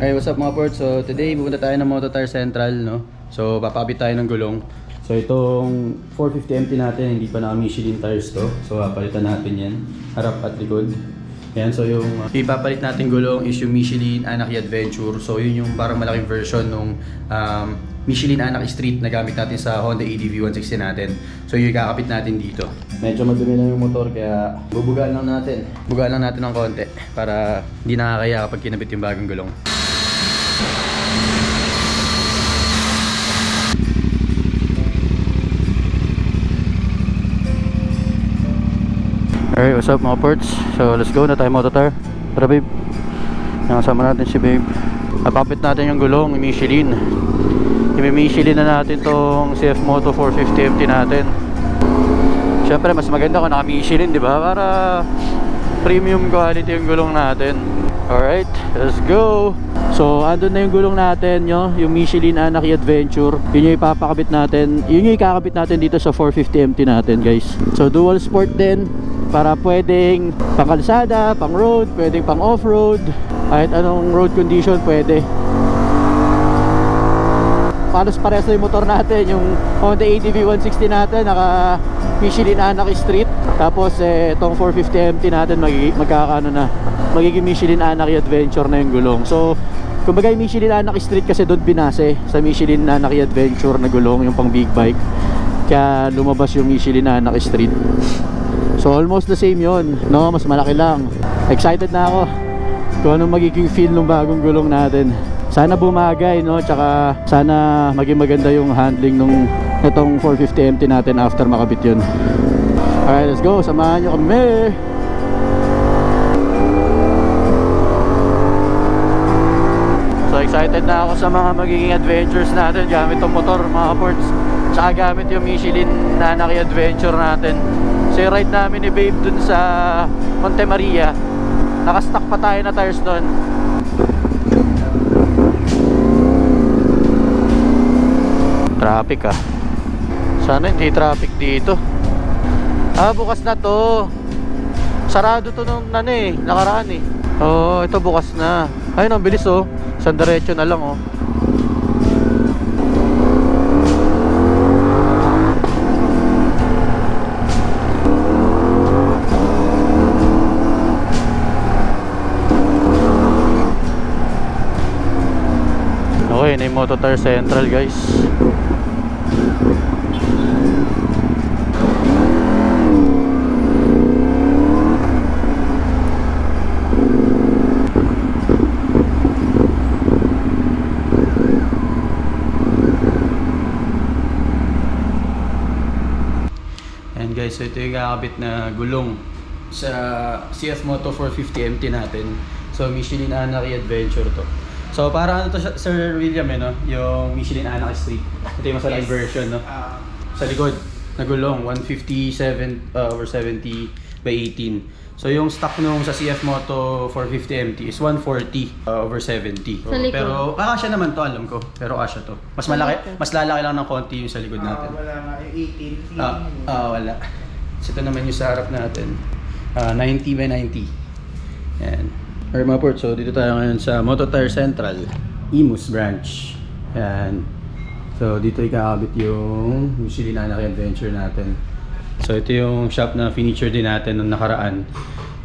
Hey, what's up mga ports? So today pupunta tayo ng Moto Tire Central, no? So papabit tayo ng gulong. So itong 450 MT natin, hindi pa naka Michelin tires to. So papalitan natin yan, harap at likod. Yan, so yung uh, ipapalit natin gulong is yung Michelin Anarchy Adventure. So yun yung parang malaking version nung um, Michelin Anarchy Street na gamit natin sa Honda ADV 160 natin. So yung ikakapit natin dito. Medyo madumi lang yung motor kaya bubugaan lang natin. Bugaan lang natin ng konti para hindi nakakaya kapag kinabit yung bagong gulong. Alright, what's up mga ports? So let's go na tayo mototar. Tara babe. Nakasama natin si babe. Napapit natin yung gulong, Michelin. Michelin na natin tong CF Moto 450 MT natin. Siyempre mas maganda kung naka Michelin, di ba? Para premium quality yung gulong natin. Alright, let's go! So, andun na yung gulong natin, yo, yung Michelin Anarchy Adventure. Yun yung ipapakabit natin. Yun yung ikakabit natin dito sa 450 MT natin, guys. So, dual sport din para pwedeng pang kalsada, pang road, pwedeng pang off-road, kahit anong road condition pwede. Palos pares na yung motor natin, yung Honda ADV 160 natin, naka Michelin Anarchy Street. Tapos eh, itong 450 MT natin magig magkakaano na, magiging Michelin Anarchy Adventure na yung gulong. So, kumbaga yung Michelin Anarchy Street kasi doon binase sa Michelin Anarchy Adventure na gulong, yung pang big bike. Kaya lumabas yung Michelin Anarchy Street. So almost the same yon, no? Mas malaki lang. Excited na ako kung anong magiging feel ng bagong gulong natin. Sana bumagay, no? Tsaka sana maging maganda yung handling nung itong 450 MT natin after makabit yun. Alright, let's go. Samahan nyo kami. So excited na ako sa mga magiging adventures natin gamit tong motor mga ports. Tsaka gamit yung Michelin Nanaki Adventure natin. So yung ride namin ni Babe dun sa Monte Maria. Nakastock pa tayo na tires doon. Traffic ah. Sana hindi traffic dito. Ah, bukas na to. Sarado to nung ano eh, nakaraan eh. Oh, ito bukas na. Ayun, ang bilis oh. Isang diretso na lang oh. Yung Mototar Central guys. And guys, so ito yung kakabit na gulong sa CF Moto 450 MT natin. So Michelin Anarchy Adventure to. So para ano to siya- Sir William eh no? Yung Michelin Anarchy Street. Ito yung masalang version no? Sa likod na gulong 157 uh, over 70 by 18. So yung stock nung sa CF Moto 450 MT is 140 uh, over 70. Sa likod. Pero kakasya naman to alam ko. Pero kasya to. Mas Sa malaki, likod. mas lalaki lang ng konti yung sa likod natin. Ah, wala nga, yung 18. Ah, ah, wala. So, ito naman yung sa harap natin. Ah, 90 by 90. Yan. Or mga port, so dito tayo ngayon sa Moto Tire Central, Imus branch. Yan. So dito ikakabit yung Michelin Anarchy Adventure natin. So ito yung shop na feature din natin nung nakaraan.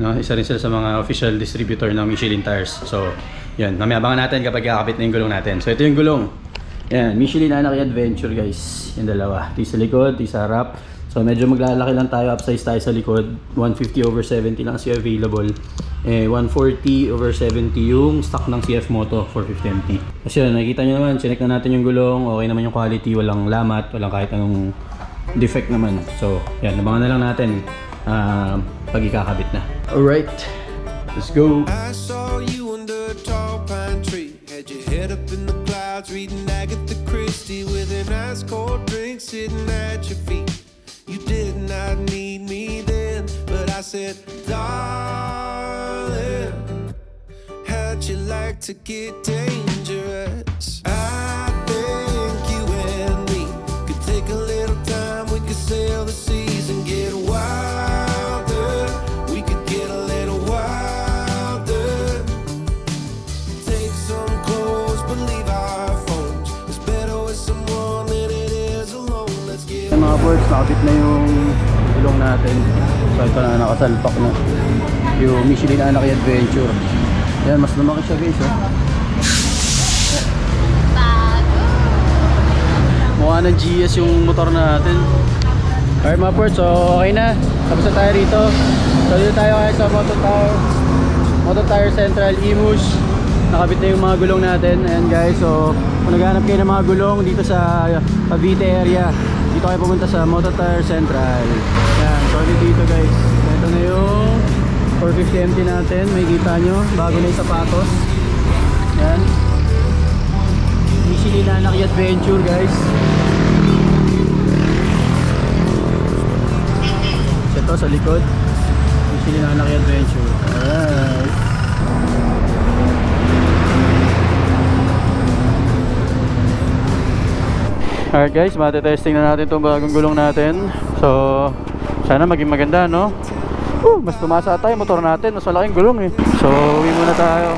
No, isa rin sila sa mga official distributor ng Michelin tires. So, yan, mamayabangan natin kapag kakabit na yung gulong natin. So ito yung gulong. Yan, Michelin Anarchy Adventure guys. Yung dalawa. Ito sa likod, ito sa harap. So medyo maglalaki lang tayo, upsize tayo sa likod. 150 over 70 lang siya available. Eh, 140 over 70 yung stock ng CF Moto 450 MT. Kasi yun, nakikita nyo naman, chinek na natin yung gulong. Okay naman yung quality, walang lamat, walang kahit anong defect naman. So, yan, nabangan na lang natin ah, pag ikakabit na. Alright, let's go! I saw you under a tall pine tree. Had your head up in the clouds, reading Agatha Christie with an ice cold drink sitting at your feet. You did not need me then, but I said, to get dangerous. I think you and me could take a little time, we could sail the seas and get wilder. We could get a little wilder. Take some clothes, but leave our phones. It's better with someone than it is alone. Let's get Sa mga boards, ilong natin. So ito na, nakasalpak na. Yung Michelin Adventure. Yan, mas lumaki siya guys. Oh. Mukha ng GS yung motor natin. Alright mga ports, so okay na. Tapos na tayo rito. So dito tayo kaya sa Moto Tire. Moto Tire Central Imus. Nakabit na yung mga gulong natin. Ayan guys, so kung naghanap kayo ng mga gulong dito sa Cavite area, dito kayo pumunta sa Moto Tire Central. Ayan, so dito guys. Ito na yung 450 MT natin. May kita nyo, bago na yung sapatos. Ayan. Michelin Anaki Adventure guys. Ito sa likod. Michelin Anaki Adventure. Alright. Alright guys, matetesting na natin itong bagong gulong natin. So, sana maging maganda, no? Uh, mas tumasa tayo, motor natin. Mas malaking gulong eh. So, uwi muna tayo.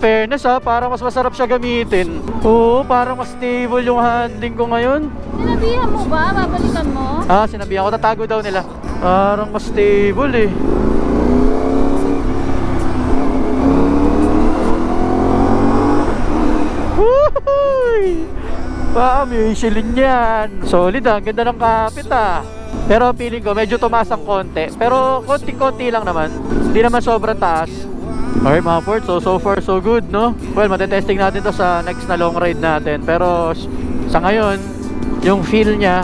Fairness ha, parang mas masarap siya gamitin. Oo, parang mas stable yung handling ko ngayon. Sinabihan mo ba? Babalikan mo? Ah, sinabihan ko, tatago daw nila. Parang mas stable eh. Baka Michelin yan. Solid ah, ganda ng kapit ah. Pero feeling ko medyo tumaas ang konti. Pero konti-konti lang naman. Hindi naman sobrang taas. Okay mga Ford, so so far so good no? Well, matetesting natin to sa next na long ride natin. Pero sa ngayon, yung feel niya,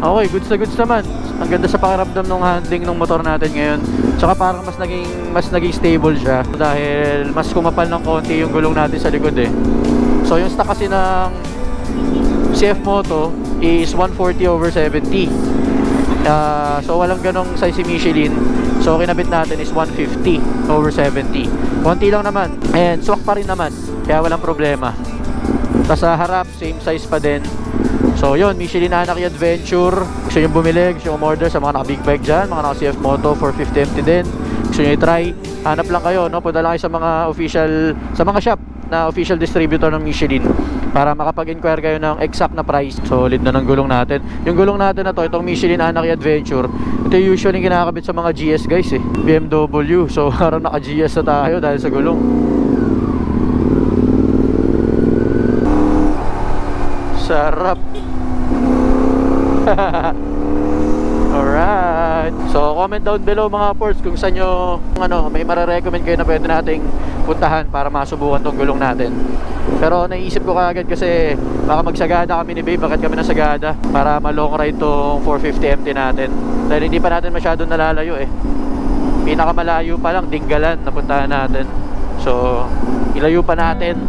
okay, goods na goods naman. Ang ganda sa pakiramdam ng handling ng motor natin ngayon. Tsaka parang mas naging mas naging stable siya dahil mas kumapal ng konti yung gulong natin sa likod eh. So yung stock kasi ng CF Moto is 140 over 70. Ah, so walang ganong size si Michelin. So kinabit natin is 150 over 70. Konti lang naman. And swak pa rin naman. Kaya walang problema. Tapos sa harap, same size pa din. So yun, Michelin Anaki Adventure. Gusto nyo bumili, gusto nyo umorder sa mga naka-big bike dyan, mga naka-CF Moto 450 MT din. Gusto nyo i-try, hanap lang kayo, no? Punta lang kayo sa mga official, sa mga shop na official distributor ng Michelin para makapag-inquire kayo ng exact na price. Solid na ng gulong natin. Yung gulong natin na to, itong Michelin Anaki Adventure, ito usually kinakabit sa mga GS guys eh. BMW. So parang naka-GS na tayo dahil sa gulong. Sarap. Alright. So, comment down below mga ports kung saan nyo, ano, may mararecommend kayo na pwede nating puntahan para masubukan tong gulong natin. Pero naisip ko kagad kasi baka magsagada kami ni Babe, bakit kami nasagada para ma-long ride tong 450 MT natin. Dahil hindi pa natin masyado nalalayo eh. Pinakamalayo pa lang, Dinggalan, napuntahan natin. So, ilayo pa natin.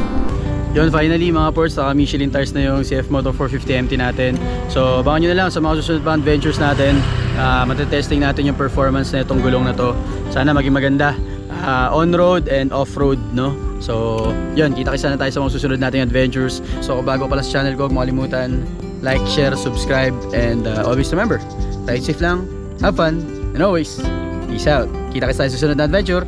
Yun, finally mga ports, saka Michelin tires na yung CF Moto 450 MT natin. So, abangan nyo na lang sa mga susunod pa adventures natin. Uh, matetesting natin yung performance na itong gulong na to. Sana maging maganda. Ah, on-road and off-road, no? So, yun, kita kita na tayo sa mga susunod nating adventures. So, bago pala sa channel ko, huwag mo kalimutan, like, share, subscribe, and uh, always remember, ride safe lang, have fun, and always, peace out. Kita kita sa susunod na adventure.